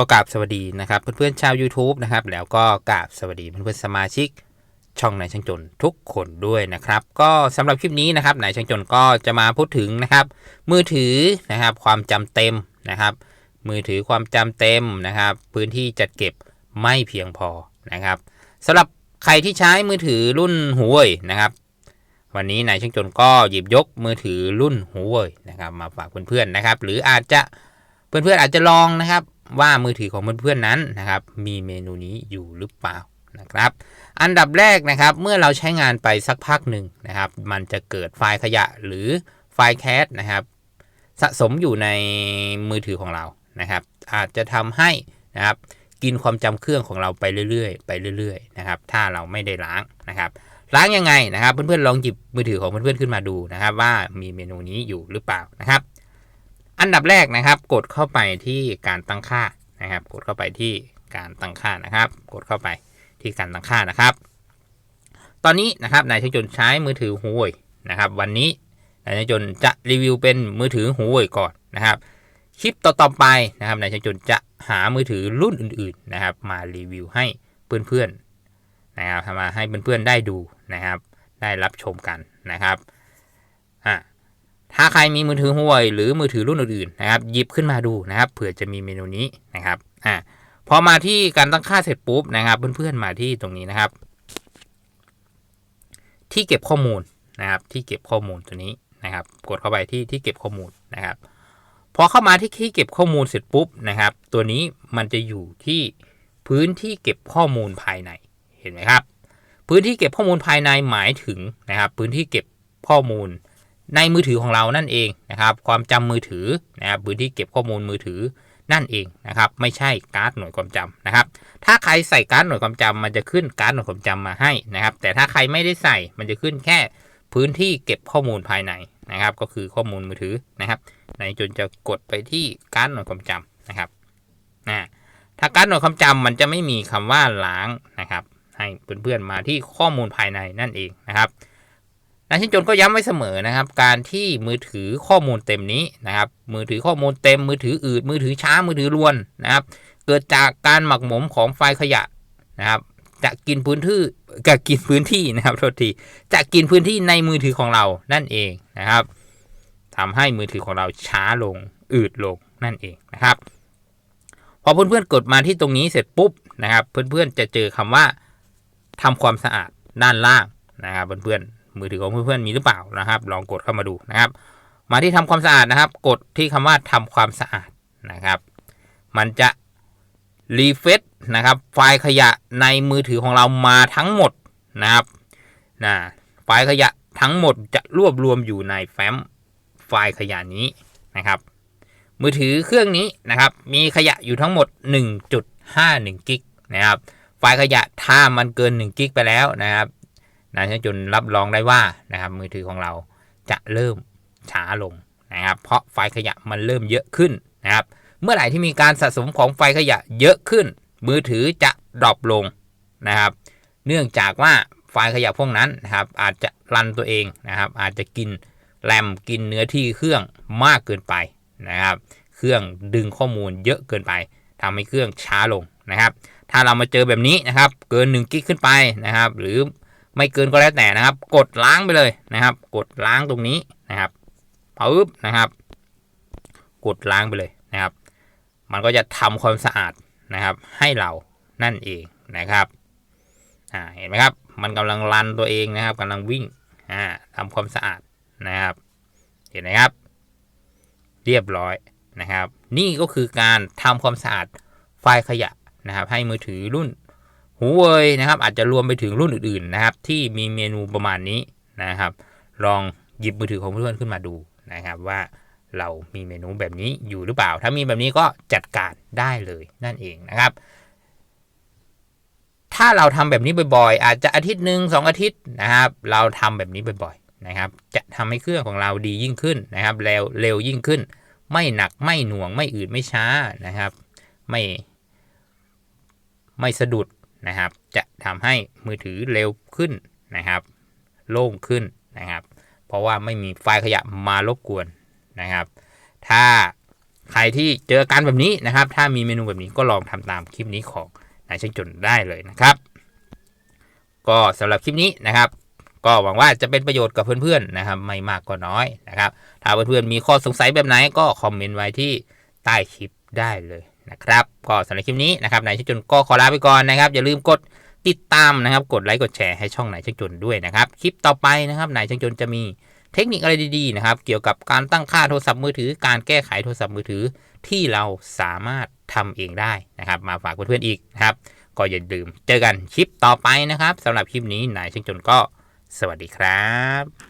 ก็กราบสวัสดีนะครับเพื่อนๆชาว YouTube นะครับแล้วก็กราบสวัสดีเพื่อนๆสมาชิกช่องนายช่างจนทุกคนด้วยนะครับ ก็สำหรับคลิปนี้นะครับนายช่างจนก็จะมาพูดถึงนะครับ มือถือนะครับความจำเต็มนะครับ มือถือความจำเต็มนะครับ พื้นที่จัดเก็บไม่เพียงพอนะครับสำหรับใครที่ใช้มือถือรุ่นหูเว่ยนะครับ วันนี้นายช่างจนก็หยิบยกมือถือรุ่นหูเว่ยนะครับ มาฝากเพื่อนๆนะครับ หรืออาจจะเพื่อนๆอาจจะลองนะครับ ว่ามือถือของเพื่อนๆนั้นนะครับมีเมนูนี้อยู่หรือเปล่านะครับอันดับแรกนะครับเมื่อเราใช้งานไปสักพักหนึ่งนะครับมันจะเกิดไฟล์ขยะหรือไฟล์แคชนะครับสะสมอยู่ในมือถือของเรานะครับอาจจะทำให้นะครับกินความจำเครื่องของเราไปเรื่อยๆ ไปเรื่อยๆนะครับถ้าเราไม่ได้ล้างนะครับล้างยังไงนะครับเพื่อนๆลองหยิบมือถือของเพื่อนๆขึ้นมาดูนะครับว่ามีเมนูนี้อยู่หรือเปล่านะครับ อันดับแรกนะครับ กดเข้าไปที่การตั้งค่านะครับ กดเข้าไปที่การตั้งค่านะครับ กดเข้าไปที่การตั้งค่านะครับ ตอนนี้นะครับนายช่างจนใช้มือถือหูวยนะครับ วันนี้นายช่างจนจะรีวิวเป็นมือถือหูวยก่อนนะครับ คลิปต่อๆไปนะครับนายช่างจนจะหามือถือรุ่นอื่น ๆนะครับ มารีวิวให้เพื่อนๆนะครับมาให้เพื่อนๆได้ดูนะครับ ได้รับชมกันนะครับอ่า ใครมีมือถือหัวย หรือมือถือรุ่นอื่นๆนะครับหยิบขึ้นมาดูนะครับเผื่อจะมีเมนูนี้นะครับอ่าพอมาที่การตั้งค่าเสร็จปุ๊บนะครับ เพื่อนๆมาที่ตรงนี้นะครับ ที่เก็บข้อมูลนะครับ ที่เก็บข้อมูลตัวนี้นะครับ กดเข้าไปที่ที่เก็บข้อมูลนะครับพอเข้ามาที่ที่เก็บข้อมูลเสร็จปุ๊บนะครับ ตัวนี้มันจะอยู่ที่พื้นที่เก็บข้อมูลภายในเห็นไหมครับ พื้นที่เก็บข้อมูลภายในหมายถึงนะครับ พื้นที่เก็บข้อมูล ในมือถือของเรานั่นเองนะครับ ความจำมือถือนะครับพื้นที่เก็บข้อมูลมือถือนั่นเองนะครับ ไม่ใช่การ์ดหน่วยความจำนะครับ ถ้าใครใส่การ์ดหน่วยความจำมันจะขึ้นการ์ดหน่วยความจำมาให้นะครับ แต่ถ้าใครไม่ได้ใส่มันจะขึ้นแค่พื้นที่เก็บข้อมูลภายในนะครับ ก็คือข้อมูลมือถือนะครับ ในจนจะกดไปที่การ์ดหน่วยความจำนะครับนะถ้าการ์ดหน่วยความจำมันจะไม่มีคำว่าล้างนะครับ ให้เพื่อนๆมาที่ข้อมูลภายในนั่นเองนะครับ นายชินจนก็ย้ำไว้เสมอนะครับ การที่มือถือข้อมูลเต็มนี้นะครับ มือถือข้อมูลเต็ม มือถืออืด มือถือช้า มือถือรวนนะครับ เกิดจากการหมักหมมของไฟขยะนะครับ จะกินพื้นที่จะกินพื้นที่นะครับโทษที จะกินพื้นที่ในมือถือของเรานั่นเองนะครับทำให้มือถือของเราช้าลง อืดลงนั่นเองนะครับ พอเพื่อนๆกดมาที่ตรงนี้เสร็จปุ๊บนะครับ เพื่อนๆจะเจอคำว่าทำความสะอาดด้านล่างนะครับเพื่อนๆ มือถือของเพื่อนๆมีหรือเปล่านะครับ ลองกดเข้ามาดูนะครับ มาที่ทำความสะอาดนะครับ กดที่คำว่าทำความสะอาดนะครับ มันจะรีเฟซนะครับ ไฟล์ขยะในมือถือของเรามาทั้งหมดนะครับนะไฟล์ขยะทั้งหมดจะรวบรวมอยู่ในแฟ้มไฟล์ขยะนี้นะครับ มือถือเครื่องนี้นะครับ มีขยะอยู่ทั้งหมด 1.51 กิกนะครับ ไฟล์ขยะถ้ามันเกิน 1 กิกไปแล้วนะครับ นายช่างจนรับรองได้ว่านะครับมือถือของเราจะเริ่มช้าลงนะครับ เพราะไฟขยะมันเริ่มเยอะขึ้นนะครับ เมื่อไหร่ที่มีการสะสมของไฟขยะเยอะขึ้น มือถือจะดรอปลงนะครับ เนื่องจากว่าไฟขยะพวกนั้นนะครับ อาจจะรันตัวเองนะครับ อาจจะกินแรมกินเนื้อที่เครื่องมากเกินไปนะครับ เครื่องดึงข้อมูลเยอะเกินไปทำให้เครื่องช้าลงนะครับ ถ้าเรามาเจอแบบนี้นะครับ เกิน1กิกขึ้นไปนะครับ หรือ ไม่เกินก็แล้วแต่นะครับ กดล้างไปเลยนะครับ กดล้างตรงนี้นะครับปึ๊บนะครับ กดล้างไปเลยนะครับ มันก็จะทำความสะอาดนะครับ ให้เรานั่นเองนะครับอ่าเห็นไหมครับ มันกำลังรันตัวเองนะครับกำลังวิ่งอ่าทำความสะอาดนะครับ เห็นไหมครับ เรียบร้อยนะครับ นี่ก็คือการทำความสะอาดไฟล์ขยะนะครับ ให้มือถือรุ่น หูเว่ยนะครับอาจจะรวมไปถึงรุ่นอื่นๆนะครับ ที่มีเมนูประมาณนี้นะครับ ลองหยิบมือถือของเพื่อนขึ้นมาดูนะครับว่าเรามีเมนูแบบนี้อยู่หรือเปล่า ถ้ามีแบบนี้ก็จัดการได้เลยนั่นเองนะครับ ถ้าเราทำแบบนี้บ่อยๆ อาจจะอาทิตย์หนึ่งสองอาทิตย์นะครับ เราทำแบบนี้บ่อยๆนะครับ จะทำให้เครื่องของเราดียิ่งขึ้นนะครับเร็วเร็วยิ่งขึ้น ไม่หนักไม่หน่วงไม่อืดไม่ช้านะครับ ไม่ไม่สะดุด นะครับ จะทำให้มือถือเร็วขึ้นนะครับ โล่งขึ้นนะครับ เพราะว่าไม่มีไฟล์ขยะมารบกวนนะครับ ถ้าใครที่เจออาการแบบนี้นะครับ ถ้ามีเมนูแบบนี้ก็ลองทำตามคลิปนี้ของนายช่างจนได้เลยนะครับ ก็สำหรับคลิปนี้นะครับ ก็หวังว่าจะเป็นประโยชน์กับเพื่อนๆนะครับ ไม่มากก็น้อยนะครับ ถ้าเพื่อนๆมีข้อสงสัยแบบไหนก็คอมเมนต์ไว้ที่ใต้คลิปได้เลย นะครับ ก็สำหรับคลิปนี้นะครับนายช่างจนก็ขอลาไปก่อนนะครับ อย่าลืมกดติดตามนะครับ กดไลค์กดแชร์ให้ช่องนายช่างจนด้วยนะครับ คลิปต่อไปนะครับนายช่างจนจะมีเทคนิคอะไรดีๆนะครับ เกี่ยวกับการตั้งค่าโทรศัพท์มือถือ การแก้ไขโทรศัพท์มือถือที่เราสามารถทำเองได้นะครับ มาฝากเพื่อนๆอีกนะครับ ก็อย่าลืมเจอกันคลิปต่อไปนะครับสำหรับคลิปนี้นายช่างจนก็สวัสดีครับ